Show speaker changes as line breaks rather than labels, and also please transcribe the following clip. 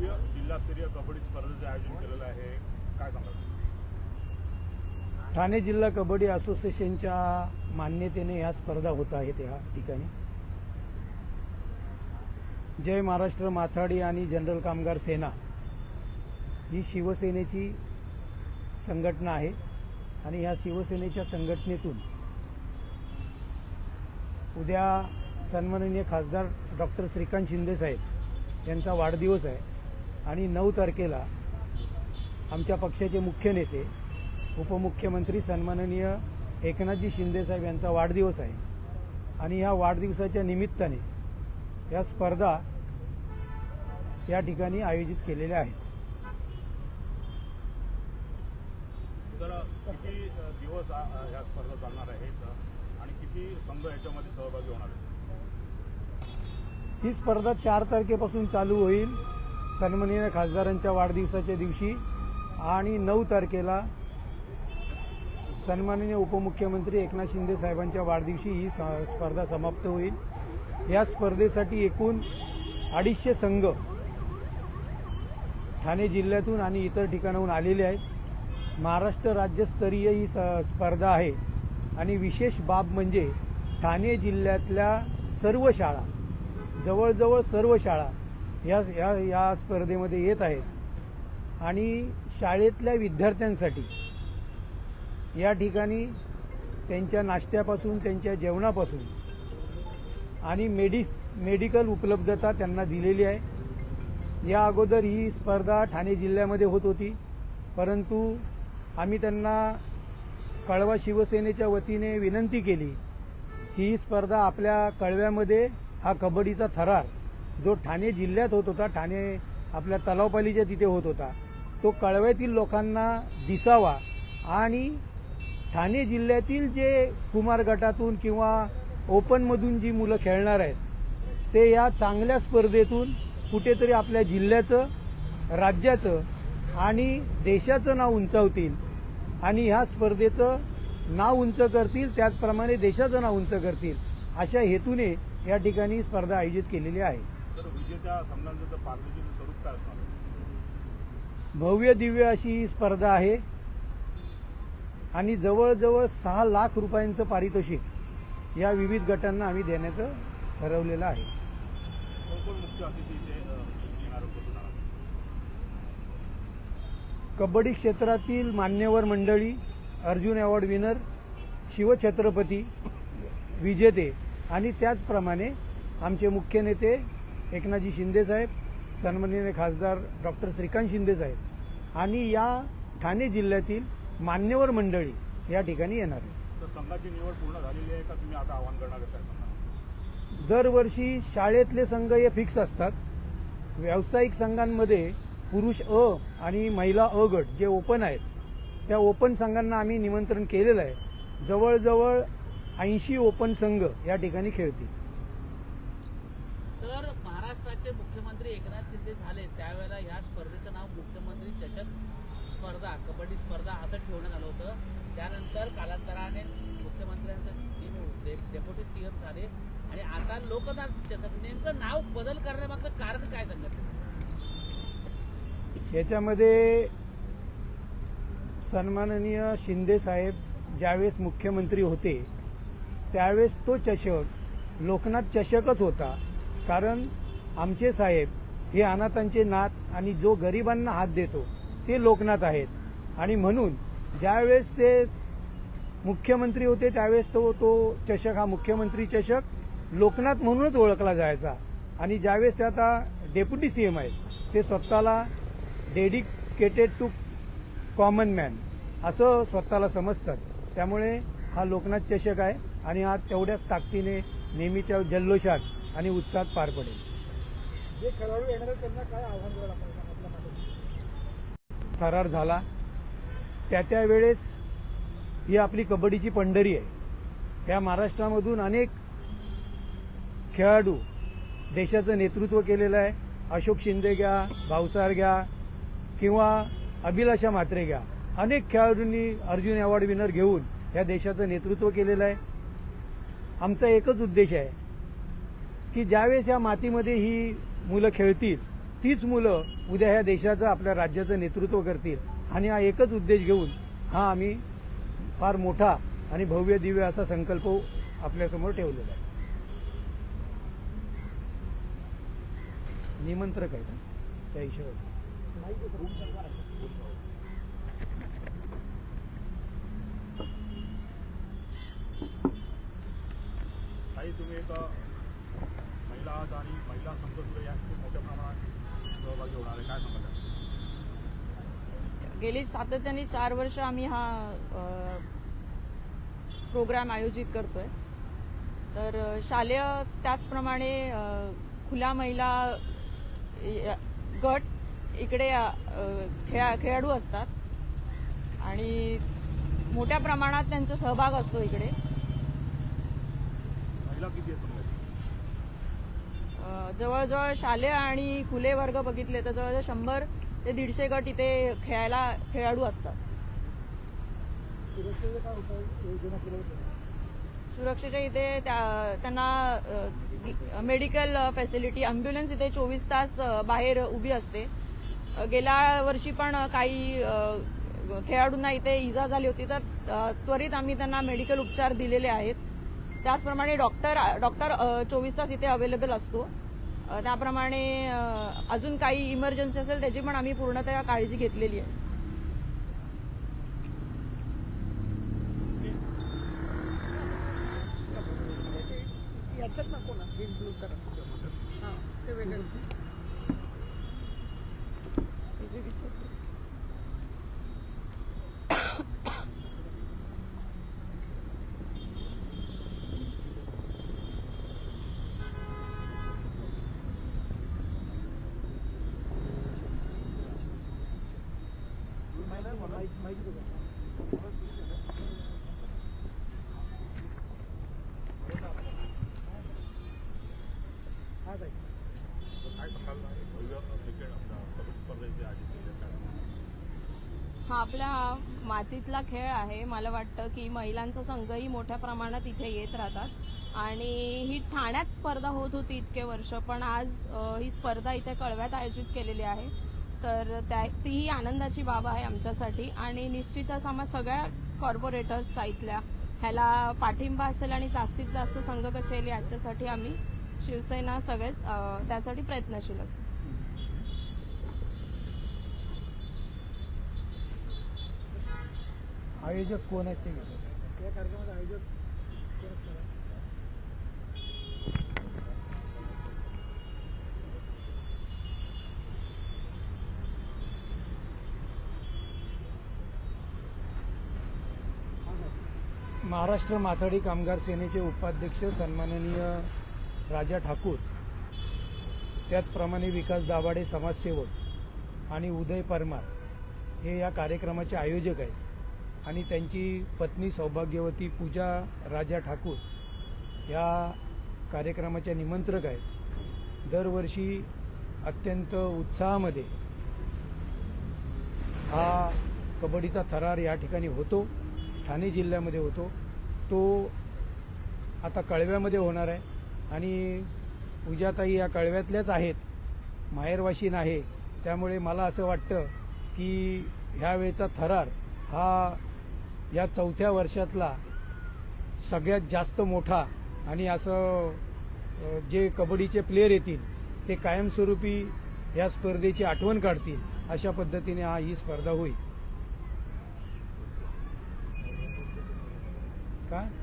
भव्य जिल्हास्तरीय कबड्डी स्पर्धेचं आयोजन केलेलं आहे काय सांगा
ठाणे जिल्हा कबड्डी असोसिएशनच्या मान्यतेने ह्या स्पर्धा होत आहेत या ठिकाणी. जय महाराष्ट्र माथाडी आणि जनरल कामगार सेना ही शिवसेनेची संघटना आहे आणि ह्या शिवसेनेच्या संघटनेतून उद्या सन्माननीय खासदार डॉक्टर श्रीकांत शिंदे साहेब यांचा वाढदिवस आहे. आणि नऊ तारखेला आमच्या पक्षाचे मुख्य नेते उपमुख्यमंत्री सन्माननीय एकनाथजी शिंदे साहेब यांचा वाढदिवस आहे. आणि या वाढदिवसाच्या निमित्ताने या स्पर्धा या ठिकाणी आयोजित केलेल्या आहेत.
तर किती अ, दिवस आ- अ, ह्या स्पर्धा चालणार आहेत आणि किती संघ याच्यामध्ये सहभागी होणार आहेत?
ही स्पर्धा चार तारखेपासून चालू होईल. सन्माननीय खासदारांच्या वाढदिवसाच्या दिवशी आणि नऊ तारखेला सन्माननीय उपमुख्यमंत्री एकनाथ शिंदे साहेबांच्या वाढदिवशी ही स- स्पर्धा समाप्त होईल. या स्पर्धेसाठी एकूण अडीचशे संघ ठाणे जिल्ह्यातून आणि इतर ठिकाणाहून आलेले आहेत. महाराष्ट्र राज्यस्तरीय ही स्पर्धा आहे. आणि विशेष बाब म्हणजे ठाणे जिल्ह्यातल्या सर्व शाळा जवळजवळ सर्व शाळा या या या स्पर्धेमध्ये येत आहेत. आणि शाळेतल्या विद्यार्थ्यांसाठी या ठिकाणी त्यांच्या नाश्त्यापासून त्यांच्या जेवणापासून आणि मेडि मेडिकल उपलब्धता त्यांना दिलेली आहे. या अगोदर ही स्पर्धा ठाणे जिल्ह्यामध्ये होत होती. परंतु आम्ही त्यांना कळवा शिवसेनेच्या वतीने विनंती केली की ही स्पर्धा आपल्या कळव्यामध्ये हा कबड्डीचा थरार जो ठाणे जिल्ह्यात होत होता ठाणे आपल्या तलावपालीच्या तिथे होत होता तो कळव्यातील लोकांना दिसावा आणि ठाणे जिल्ह्यातील जे कुमार गटातून किंवा ओपनमधून जी मुलं खेळणार आहेत ते या चांगल्या स्पर्धेतून कुठेतरी आपल्या जिल्ह्याचं राज्याचं आणि देशाचं नाव उंचावतील आणि ह्या स्पर्धेचं नाव उंच करतील त्याचप्रमाणे देशाचं नाव उंच करतील अशा हेतूने या ठिकाणी स्पर्धा आयोजित केलेली आहे.
तर पारदर्शक स्वरूप काय असणार?
भव्य दिव्य अशी ही स्पर्धा आहे आणि जवळजवळ सहा लाख रुपयांचं पारितोषिक या विविध गटांना आम्ही देण्याचं ठरवलेलं आहे? कबड्डी क्षेत्रातील मान्यवर मंडळी अर्जुन अवॉर्ड विनर शिवछत्रपती विजेते आणि त्याचप्रमाणे आमचे मुख्य नेते एकनाथजी शिंदेसाहेब सन्माननीय खासदार डॉक्टर श्रीकांत शिंदेसाहेब आणि या ठाणे जिल्ह्यातील मान्यवर मंडळी या ठिकाणी येणार आहे
तर संघाची निवड पूर्ण झालेली आहे का? तुम्ही आता आवाहन करणार
दरवर्षी शाळेतले संघ हे फिक्स असतात. व्यावसायिक संघांमध्ये पुरुष अ आणि महिला अ गट जे ओपन आहेत त्या ओपन संघांना आम्ही निमंत्रण केलेलं आहे. जवळजवळ ऐंशी ओपन संघ या ठिकाणी खेळतील.
सर महाराष्ट्राचे मुख्यमंत्री एकनाथ शिंदे झाले त्यावेळेला या स्पर्धेचं नाव मुख्यमंत्री चषक स्पर्धा कबड्डी स्पर्धा असं ठेवण्यात आलं होतं. त्यानंतर कालांतराने मुख्यमंत्र्यांचं डेप्युटी सीएम झाले. आणि आता लोकनाथ चषक नेमकं नाव बदल करण्यामागचं कारण काय सांगत
याच्यामध्ये सन्माननीय शिंदे साहेब ज्यावेळेस मुख्यमंत्री होते त्यावेळेस तो चषक लोकनाथ चषकच होता. कारण आमचे साहेब हे अनाथांचे नात आणि जो गरिबांना हात देतो ते लोकनाथ आहेत. आणि म्हणून ज्यावेळेस ते मुख्यमंत्री होते त्यावेळेस तो तो चषक हा मुख्यमंत्री चषक लोकनाथ म्हणूनच ओळखला जायचा. आणि ज्यावेळेस ते आता डेप्युटी सी एम आहेत ते स्वतःला डेडिकेटेड टू कॉमन मॅन असं स्वतःला समजतात. त्यामुळे हा लोकनाथ चषक आहे आणि हा तेवढ्याच ताकदीने नेहमीच्या जल्लोषात आणि उत्साहात पार पडेल.
जे खेळाडू येणार त्यांना काय आव्हान द्यावं लागणार
थरार झाला. त्या त्या वेळेस ही आपली कबड्डीची पंढरी आहे. या महाराष्ट्रामधून अनेक खेळाडू देशाचं नेतृत्व केलेलं आहे. अशोक शिंदे घ्या भावसार घ्या किंवा अभिलाषा म्हात्रे घ्या. अनेक खेळाडूंनी अर्जुन अवॉर्ड विनर घेऊन या देशाचं नेतृत्व केलेलं आहे. आमचा एकच उद्देश आहे की ज्यावेळेस या मातीमध्ये ही मुलं खेळतील तीच मुलं उद्या ह्या देशाचं आपल्या राज्याचं नेतृत्व करतील. आणि हा एकच उद्देश घेऊन हा आम्ही फार मोठा आणि भव्य दिव्य असा संकल्प आपल्यासमोर ठेवलेला आहे. निमंत्रक आहे ना? त्या हिशोबाने.
तुम्ही एका अ, महिला आहात आणि महिला सुद्धा खूप मोठ्या प्रमाणात सहभागी होणार आहे. काय
गेली सातत्याने चार वर्ष आम्ही हा प्रोग्राम आयोजित करतोय. तर शालेय त्याचप्रमाणे खुल्या महिला य- गट इकडे खेळा खेळाडू असतात. आणि मोठ्या प्रमाणात त्यांचा सहभाग असतो इकडे.
महिला किती
जवळजवळ शालेय आणि खुले वर्ग बघितले तर जवळजवळ शंभर ते दीडशे गट इथे खेळायला खेळाडू असतात. सुरक्षेच्या इथे त्या- त्यांना मेडिकल फॅसिलिटी अम्ब्युलन्स इथे चोवीस तास बाहेर उभी असते. गेल्या वर्षी पण काही खेळाडूंना इथे इजा झाली होती तर त्वरित आम्ही त्यांना मेडिकल उपचार दिलेले आहेत. त्याचप्रमाणे डॉक्टर डॉक्टर चोवीस तास इथे अवेलेबल असतो. त्याप्रमाणे अजून काही इमर्जन्सी असेल त्याची पण आम्ही पूर्णतः काळजी घेतलेली आहे.
याच्यात नको ना इन्क्लूड करा. हां ते वेगळं
हे जे विचारलं.
माहिती माहिती देतो हा ताई
काय सांगाल भव्य
हा आपला हा मातीतला खेळ आहे. मला वाटतं की महिलांचा संघही मोठ्या प्रमाणात इथे येत राहतात. आणि ही ठाण्यात स्पर्धा होत होती इतके वर्ष पण आज ही स्पर्धा इथे कळव्यात आयोजित केलेली आहे. तर त्या तीही आनंदाची बाब आहे आमच्यासाठी. आणि निश्चितच आम्हा सगळ्या कॉर्पोरेटर्स साईटल्या ह्याला पाठिंबा असेल आणि जास्तीत जास्त संघ कसे येईल याच्यासाठी आम्ही शिवसेना सगळेच त्यासाठी प्रयत्नशील असू.
आयोजक कोण आहेत ते घेतो
या कार्यक्रमाचे आयोजक
महाराष्ट्र माथाडी कामगार सेनेचे उपाध्यक्ष सन्माननीय राजा ठाकूर त्याचप्रमाणे विकास दाभाडे समाजसेवक आणि उदय परमार हे या कार्यक्रमाचे आयोजक आहेत. आणि त्यांची पत्नी सौभाग्यवती पूजा राजा ठाकूर या कार्यक्रमाच्या निमंत्रक आहेत. दरवर्षी अत्यंत उत्साहामध्ये हा कबड्डीचा थरार या ठिकाणी होतो. ठाणे जिल्ह्यामध्ये होतो. तो आता कळव्यामध्ये होणार आहे. आणि पूजाताई या कळव्यातल्याच आहेत. माहेरवाशीन आहे. त्यामुळे मला असं वाटतं की ह्यावेळेचा थरार हा या चौथ्या वर्षातला सगळ्यात जास्त मोठा आणि असं जे कबड्डीचे प्लेयर येतील ते कायमस्वरूपी या स्पर्धेची आठवण काढतील अशा पद्धतीने हा ही स्पर्धा होईल. का